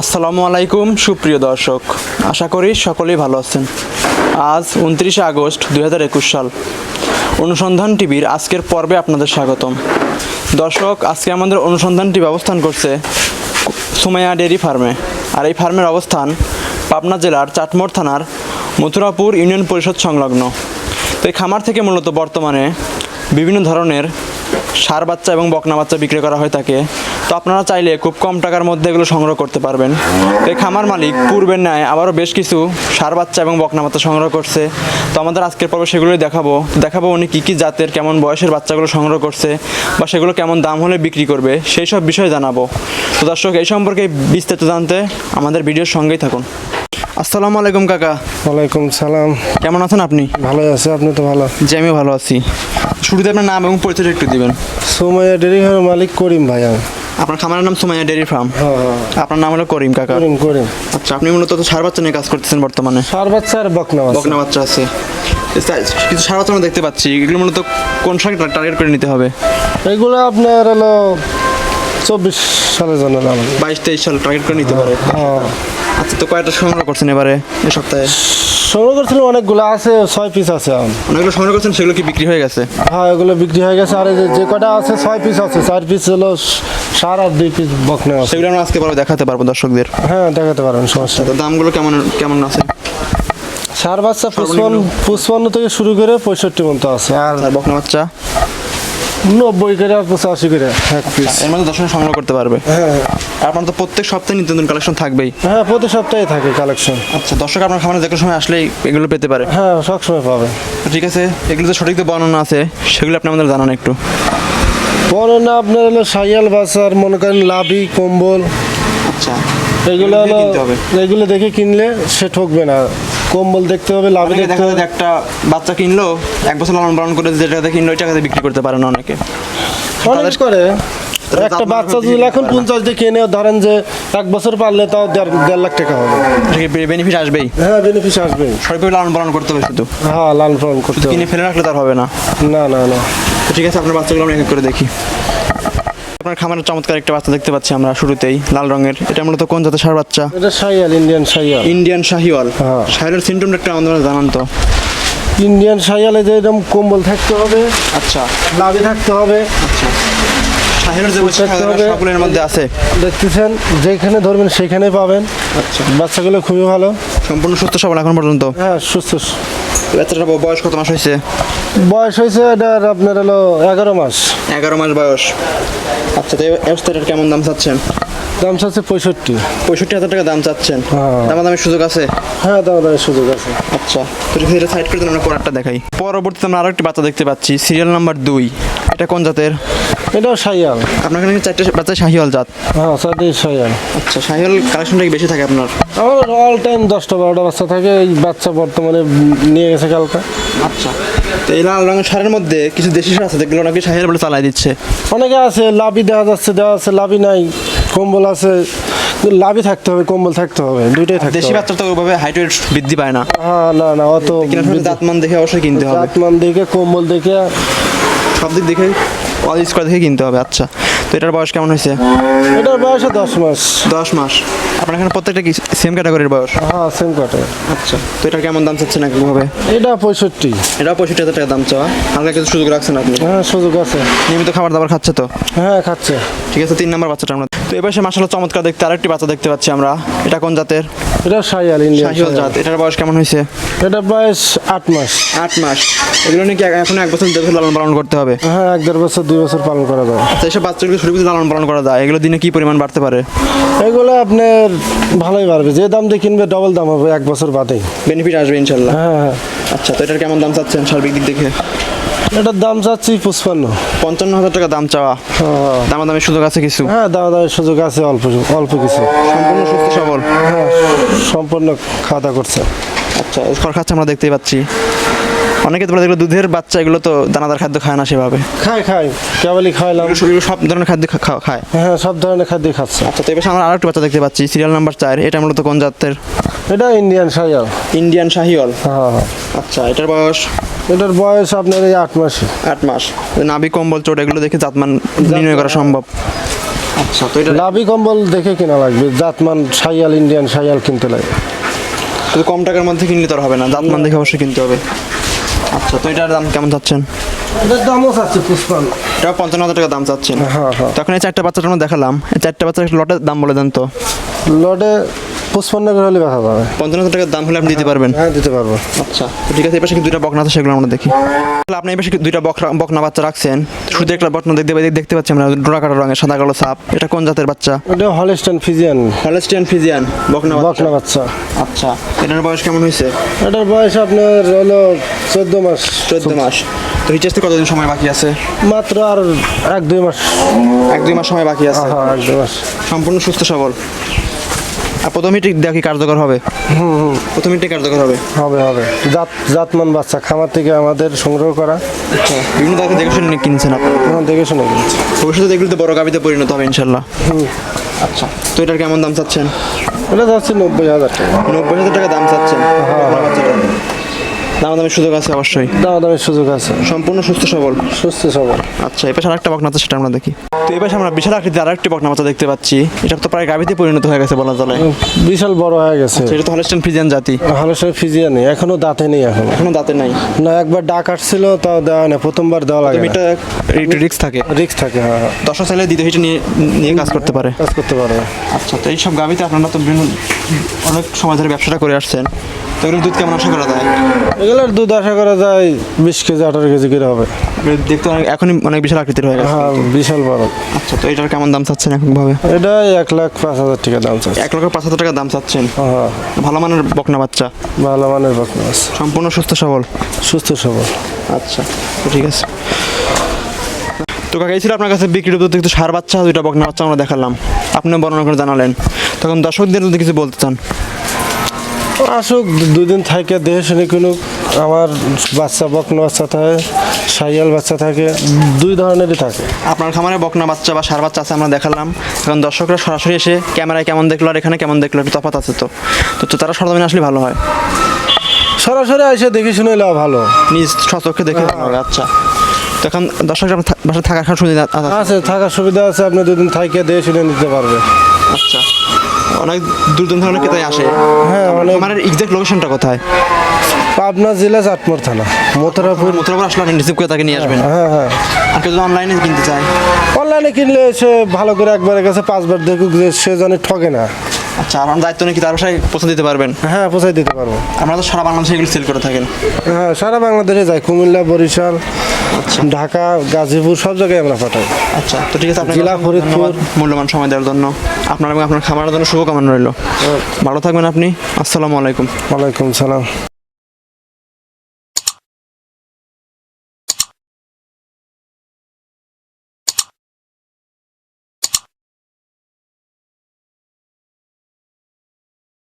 আসসালামু আলাইকুম, সুপ্রিয় দর্শক। আশা করি সকলেই ভালো আছেন। আজ উনত্রিশে আগস্ট দুই হাজার একুশ সাল। অনুসন্ধান টিভির আজকের পর্বে আপনাদের স্বাগতম। দর্শক, আজকে আমাদের অনুসন্ধান টিভি অবস্থান করছে সুমাইয়া ডেয়ারি ফার্মে। আর এই ফার্মের অবস্থান পাবনা জেলার চাটমোড় থানার মথুরাপুর ইউনিয়ন পরিষদ সংলগ্ন। তো এই খামার থেকে মূলত বর্তমানে বিভিন্ন ধরনের সার বাচ্চা এবং বকনা বাচ্চা বিক্রি করা হয়ে থাকে তো আপনারা চাইলে খুব কম টাকার মধ্যে এগুলো সংগ্রহ করতে পারবেন। এই খামার মালিক পূর্বের ন্যায় আবারও বেশ কিছু সার বাচ্চা এবং বকনা বাচ্চা সংগ্রহ করছে। তো আমাদের আজকের পর্বে সেগুলোই দেখাবো। দেখাবো উনি কী কী জাতের কেমন বয়সের বাচ্চাগুলো সংগ্রহ করছে বা সেগুলো কেমন দাম হলে বিক্রি করবে সেই সব বিষয়ে জানাব। তো দর্শক এই সম্পর্কে বিস্তারিত জানতে আমাদের ভিডিওর সঙ্গেই থাকুন। আসসালামু আলাইকুম কাকা। ওয়ালাইকুম সালাম। কেমন আছেন আপনি? ভালো আছে আপনি তো ভালো? জি আমিও ভালো আছি। শুরুতে আপনার নাম এবং পরিচয় একটু দিবেন। সোমাইয়া ডেরি ফার্মের মালিক করিম ভাই আমি আপনার খামারের নাম সুমাইয়া ডেয়ারি ফার্ম। হ্যাঁ হ্যাঁ। আপনার নাম হলো করিম কাকা। করিম করিম। আচ্ছা আপনি মূলত তো সার বাচ্চা নিয়ে কাজ করতেছেন বর্তমানে? সার বাচ্চা আর বকনা বাচ্চা বকনা বাচ্চা আছে। কিছু সার বাচ্চা আমরা দেখতে পাচ্ছি। এগুলো মূলত কোন সার টার্গেট করে নিতে হবে? এগুলো আপনার হলো চব্বিশ সালের জন্য বাইশ তেইশ সাল টার্গেট করে নিতে পারে। হ্যাঁ আচ্ছা তো কয়টা সংগ্রহ করছেন এবারে এই সপ্তাহে? সংগ্রহ করছিলাম অনেকগুলো আছে ছয় পিস আছে অনেকগুলো সংগ্রহ করছেন সেগুলো কি বিক্রি হয়ে গেছে? হ্যাঁ এগুলো বিক্রি হয়ে গেছে। আর যে- যে কটা আছে ছয় পিস আছে। চার পিস হলো সার আর দুই পিস বকনা আছে। সেগুলো আমরা আজকে পরে দেখাতে পারব দর্শকদের। হ্যাঁ দেখাতে পারেন সমস্যা তো দামগুলো কেমন কেমন আছে? সার বাচ্চা পুষ্পান্ন পুষ্পান্ন থেকে শুরু করে পঁয়ষট্টি পর্যন্ত আছে। আর বকনা বাচ্চা? নব্বই করে আর পঁচাশি করে এক পিস এর মধ্যে দর্শক সংগ্রহ করতে পারবে। হ্যাঁ হ্যাঁ। আপনার তো প্রত্যেক সপ্তাহে নিত্য নতুন কালেকশন থাকবেই। হ্যাঁ প্রতি সপ্তাহে থাকে কালেকশন আচ্ছা দর্শক আপনার খামারে যে সময় আসলেই এগুলো পেতে পারে। হ্যাঁ সবসময় পাবে। ঠিক আছে এগুলো তো সঠিক তো বর্ণনা আছে সেগুলো আপনি আমাদের জানান একটু। পরে না আপনার হলো সাইয়াল বাসার মনে করেন লাভি কম্বল। আচ্ছা। এগুলো হলো এগুলো দেখে কিনলে সে ঠকবে না। কম্বল দেখতে হবে লাভি দেখতে হবে। একটা বাচ্চা কিনলো এক বছর লালন পালন করে যে টাকাতে কিনলো ওই টাকাতে বিক্রি করতে পারে না অনেকে। অনেক করে। একটা বাচ্চা যদি এখন পঞ্চাশ দিয়ে কিনে ধরেন যে এক বছর পারলে তাও দেড় লাখ টাকা হবে। বেনিফিট আসবেই? হ্যাঁ বেনিফিট আসবে সরকারি লালন পালন করতে হবে শুধু। হ্যাঁ লাল ফর্ম করতে হবে কিনে ফেলে রাখলে তার হবে না। না না না। ঠিক আছে আপনার বাচ্চাগুলো আমরা এক করে দেখি। আপনার খামারের চমৎকার একটা বাচ্চা দেখতে পাচ্ছি আমরা শুরুতেই লাল রঙের। এটা মূলত কোন জাতের সার বাচ্চা? এটা সাইয়াল ইন্ডিয়ান সাইয়াল ইন্ডিয়ান শাহিওয়াল। হ্যাঁ। শাহিওয়ালের সিমটমটা একটা আমাদের জানান তো। ইন্ডিয়ান সাইয়ালে যে এরকম কম্বল থাকতে হবে আচ্ছা। লাভি থাকতে হবে। আচ্ছা। যে বৈশিষ্ট্য। সকলের মধ্যে আছে। দেখতেছেন যেখানে ধরবেন সেখানে পাবেন। আচ্ছা। বাচ্চাগুলো খুবই ভালো। সম্পূর্ণ সুস্থ সবল এখন পর্যন্ত? হ্যাঁ সুস্থ বাচ্চাটার বয়স কত মাস হয়েছে? বয়স হয়েছে এটার আপনার হলো এগারো মাস। এগারো মাস বয়স। আচ্ছা তো এই কেমন দাম চাচ্ছেন? দাম চাচ্ছে পঁয়ষট্টি। পঁয়ষট্টি হাজার টাকা দাম চাচ্ছেন? হ্যাঁ। দাম দামের সুযোগ আছে? হ্যাঁ দাম দামের সুযোগ আছে। আচ্ছা তো সাইড করে দিন আমরা পরেরটা দেখাই। পরবর্তীতে আমরা আরও একটি বাচ্চা দেখতে পাচ্ছি সিরিয়াল নাম্বার দুই। এটা কোন জাতের? এটাও শাহিয়াল আপনার এখানে চারটে বাচ্চা শাহিওয়াল জাত। হ্যাঁ সাইডে সাইয়াল আচ্ছা শাহিওয়াল কালেকশনটা বেশি থাকে আপনার? আমার অল টাইম দশটা বারোটা বাচ্চা থাকে এই বাচ্চা বর্তমানে নিয়ে গেছে কালকা। আচ্ছা তো এই লাল রঙের সারের মধ্যে কিছু দেশি সার আছে যেগুলো নাকি শাহিওয়াল বলে চালাই দিচ্ছে। অনেকে আছে লাভি দেওয়া যাচ্ছে দেওয়া আছে লাভি নাই। কম্বল আছে লাভই থাকতে হবে কম্বল থাকতে হবে দুইটাই থাকতে দেশি পাত্র বাচ্চা তো ওইভাবে হাইড্রেট ওয়েট বৃদ্ধি পায় না। হ্যাঁ না না অত দাঁতমান দেখে অবশ্যই কিনতে হবে। জাতমান দেখে কম্বল দেখে। সব দিক দেখে অল স্কোয়ার দেখে কিনতে হবে আচ্ছা। এটার বয়স কেমন হয়েছে? এটার বয়স দশ মাস। দশ মাস। আপনার এখানে প্রত্যেকটা কি সেম ক্যাটাগরির বয়স? হ্যাঁ সেম কাটে আচ্ছা। তো এটার কেমন দাম চাচ্ছেন একভাবে এটা পঁয়ষট্টি। এটা পঁয়ষট্টি হাজার টাকা দাম চাওয়া। হালকা কিছু সুযোগ রাখছেন আপনি? হ্যাঁ সুযোগ আছে। নিয়মিত খাবার দাবার খাচ্ছে তো? হ্যাঁ খাচ্ছে। ঠিক আছে তিন নম্বর বাচ্চাটা আমরা তো এবার সে মাসাল্লাহ চমৎকার দেখতে আরেকটি বাচ্চা দেখতে পাচ্ছি আমরা। এটা কোন জাতের? এটা সাইয়াল ইন্ডিয়ান শাহিওয়াল জাত। এটার বয়স কেমন হয়েছে? এটা বয়স আট মাস। আট মাস। এগুলো নাকি এখন এক বছর দেড় লালন পালন করতে হবে? হ্যাঁ এক দেড় বছর দুই বছর পালন করা যাবে আচ্ছা এইসব বাচ্চাগুলো সঠিক বুঝে লালন পালন করা যায়। এগুলো দিনে কি পরিমাণ বাড়তে পারে? এগুলো আপনার ভালোই পারবে যে দাম দিয়ে কিনবে ডবল দাম হবে এক বছর বাদেই। বেনিফিট আসবে ইনশাল্লাহ। হ্যাঁ হ্যাঁ। আচ্ছা তো এটার কেমন দাম চাচ্ছেন সার্বিক দিক দেখে? এটার দাম চাচ্ছি পঁচপান্ন। পঞ্চান্ন হাজার টাকা দাম চাওয়া। হ্যাঁ। দামা দামের সুযোগ আছে কিছু? হ্যাঁ দাম দামের সুযোগ আছে অল্প অল্প কিছু। সম্পূর্ণ সুস্থ সবল? হ্যাঁ সম্পূর্ণ খাওয়া করছে। আচ্ছা খড় খাচ্ছে আমরা দেখতেই পাচ্ছি। অনেকে তোমরা দেখল দুধের বাচ্চা এগুলো তো দানাদার খাদ্য খায় না সেভাবে। খায় খাই কেবলই খাইলাম। সব ধরনের খাদ্য খায়। হ্যাঁ সব ধরনের খাদ্য খাচ্ছে। আচ্ছা তো এবার আমরা আরেকটা বাচ্চা দেখতে পাচ্ছি। সিরিয়াল নাম্বার চার এটা মূলত কোন জাতের? এটা ইন্ডিয়ান সাইয়াল ইন্ডিয়ান শাহিওয়াল। হ্যাঁ। আচ্ছা এটার বয়স? এটার বয়স আপনার এই আট মাসে। আট মাস। নাভি কম্বল চোট এগুলো দেখে জাতমান নির্ণয় করা সম্ভব। আচ্ছা তো এটা লাভি কম্বল দেখে কেনা লাগবে জাতমান সাইয়াল ইন্ডিয়ান সাইয়াল কিনতে লাগে। শুধু কম টাকার মধ্যে কিনলে তো আর হবে না জাতমান দেখে অবশ্যই কিনতে হবে। আচ্ছা তো এটার দাম কেমন চাচ্ছেন? এটার দামও চাচ্ছে পুষ্পান। এটা পঞ্চান্ন হাজার টাকা দাম চাচ্ছেন। হ্যাঁ হ্যাঁ। তখন এই চারটা বাচ্চাটা আমরা দেখালাম এই চারটা বাচ্চার একটা লটের দাম বলে দেন তো। লটে পুষ্পান্ন করে হলে দেখা যাবে পঞ্চান্ন টাকার দাম হলে আপনি দিতে পারবেন? হ্যাঁ দিতে পারব। আচ্ছা ঠিক আছে এই পাশে কি দুইটা বকনা আছে সেগুলো আমরা দেখি। তাহলে আপনি এই পাশে কি দুইটা বকনা বাচ্চা রাখছেন? শুধু একটা বকনা দেখতে দেখতে পাচ্ছি আমরা ডোরা কাটা রঙের সাদা কালো সাপ। এটা কোন জাতের বাচ্চা? এটা হলিস্টান ফিজিয়ান হলস্টিয়ান ফিজিয়ান বকনা বকনা বাচ্চা। আচ্ছা এটার বয়স কেমন হয়েছে? এটার বয়স আপনার হলো চোদ্দ মাস। চোদ্দ মাস। তো হিচাসতে কতদিন সময় বাকি আছে? মাত্র আর এক দুই মাস। এক দুই মাস সময় বাকি আছে। হ্যাঁ এক দুই মাস। সম্পূর্ণ সুস্থ সবল। আর প্রথমেই হিটে দেখি কার্যকর হবে। হুম হিটে কার্যকর হবে। হবে হবে। জাত জাতমান বাচ্চা খামার থেকে আমাদের সংগ্রহ করা। আচ্ছা বিভিন্ন জায়গায় দেখে শুনে কিনছেন আপনি? এখন দেখে শুনে কিনছি। ভবিষ্যতে দেখলে তো বড় গাবিতে পরিণত হবে ইনশাল্লাহ। আচ্ছা তো এটার কেমন দাম চাচ্ছেন? এটা যাচ্ছে নব্বই হাজার টাকা। নব্বই হাজার টাকা দাম চাচ্ছেন? দাম দামের সুযোগ আছে অবশ্যই। দাম দামের সুযোগ আছে। সম্পূর্ণ সুস্থ সবল। সুস্থ সবল। আচ্ছা এই পাশে আরেকটা বকনা আছে সেটা আমরা দেখি। তো এই পাশে আমরা বিশাল আকৃতির আরেকটি বকনা বাচ্চা দেখতে পাচ্ছি। এটা তো প্রায় গাবিতে পরিণত হয়ে গেছে বলা চলে। বিশাল বড় হয়ে গেছে। সেটা তো হলস্টেন ফিজিয়ান জাতি। হালসের ফিজিয়া নেই এখনও দাঁতে নেই এখন। এখনও দাঁতে নাই। না একবার ডাক আসছিল তাও দেওয়া নেই প্রথমবার দেওয়া লাগে এটা একটু রিস্ক থাকে। রিক্স থাকে হ্যাঁ হ্যাঁ। দর্শক চাইলে দ্বিতীয় হিটে নিয়ে নিয়ে কাজ করতে পারে। কাজ করতে পারে। আচ্ছা তো এইসব গাবিতে আপনারা তো বিভিন্ন অনেক সময় ধরে ব্যবসাটা করে আসছেন। তো এগুলোর দুধ কেমন আশা করা যায়? এগুলোর দুধ আশা করা যায় বিশ কেজি আঠারো কেজি করে হবে। দেখতে অনেক এখনই অনেক বিশাল আকৃতির হয়ে গেছে। হ্যাঁ বিশাল বড়। আচ্ছা তো এটার কেমন দাম চাচ্ছেন এককভাবে? এটা এক লাখ পাঁচ হাজার টাকা দাম চাচ্ছে। এক লক্ষ পাঁচ হাজার টাকা দাম চাচ্ছেন? হ্যাঁ। ভালো মানের বকনা বাচ্চা? ভালো মানের বকনা আছে সম্পূর্ণ সুস্থ সবল? সুস্থ সবল। আচ্ছা তো ঠিক আছে। তো কাকা এই ছিল আপনার কাছে বিক্রির উপর কিছু সার বাচ্চা দুইটা বকনা বাচ্চা আমরা দেখালাম। আপনি বর্ণনা করে জানালেন। তখন দর্শকদের যদি কিছু বলতে চান। আসুক দুদিন থাকে দেহে শুনে কিনুক। আমার বাচ্চা বকনা বাচ্চা থাকে সাইয়াল বাচ্চা থাকে দুই ধরনেরই থাকে। আপনার খামারে বকনা বাচ্চা বা সার বাচ্চা আছে আমরা দেখালাম। এখন দর্শকরা সরাসরি এসে ক্যামেরায় কেমন দেখল আর এখানে কেমন দেখল একটু তফাৎ আছে তো। তো তারা সরজমিনে আসলে ভালো হয়। সরাসরি এসে দেখে শুনে এলেও ভালো। নিজ সচক্ষে দেখে আচ্ছা। তো এখন আপনার বাসায় থাকার সুবিধা আছে? আছে থাকার সুবিধা আছে আপনি দুদিন থাকে দেহে শুনে নিতে পারবে। আচ্ছা। অনেক দূর দূর অনেক তাই আসে। হ্যাঁ অনেক। আমার এক্সাক্ট লোকেশনটা কোথায়? পাবনা জেলা চাটমোর থানা মথুরাপুর মথুরাপুর আসলে আপনি রিসিভ করে তাকে নিয়ে আসবেন। হ্যাঁ হ্যাঁ। আর কেউ যদি অনলাইনে কিনতে চায়? অনলাইনে কিনলে সে ভালো করে একবারের কাছে পাঁচবার দেখুক যে সে জানে ঠকে না। আচ্ছা আমার দায়িত্ব নাকি তার বাসায় পৌঁছে দিতে পারবেন? হ্যাঁ পৌঁছাই দিতে পারব। আমরা তো সারা বাংলাদেশে এগুলো সেল করে থাকেন। হ্যাঁ সারা বাংলাদেশে যায় কুমিল্লা বরিশাল। ঢাকা গাজীপুর সব জায়গায় আমরা পাঠাই। আচ্ছা তো ঠিক আছে আপনার জেলা ফরিদপুর। মূল্যবান সময় দেওয়ার জন্য। আপনার এবং আপনার খামারের জন্য শুভকামনা রইল। ভালো থাকবেন আপনি। আসসালামু আলাইকুম। ওয়ালাইকুম সালাম।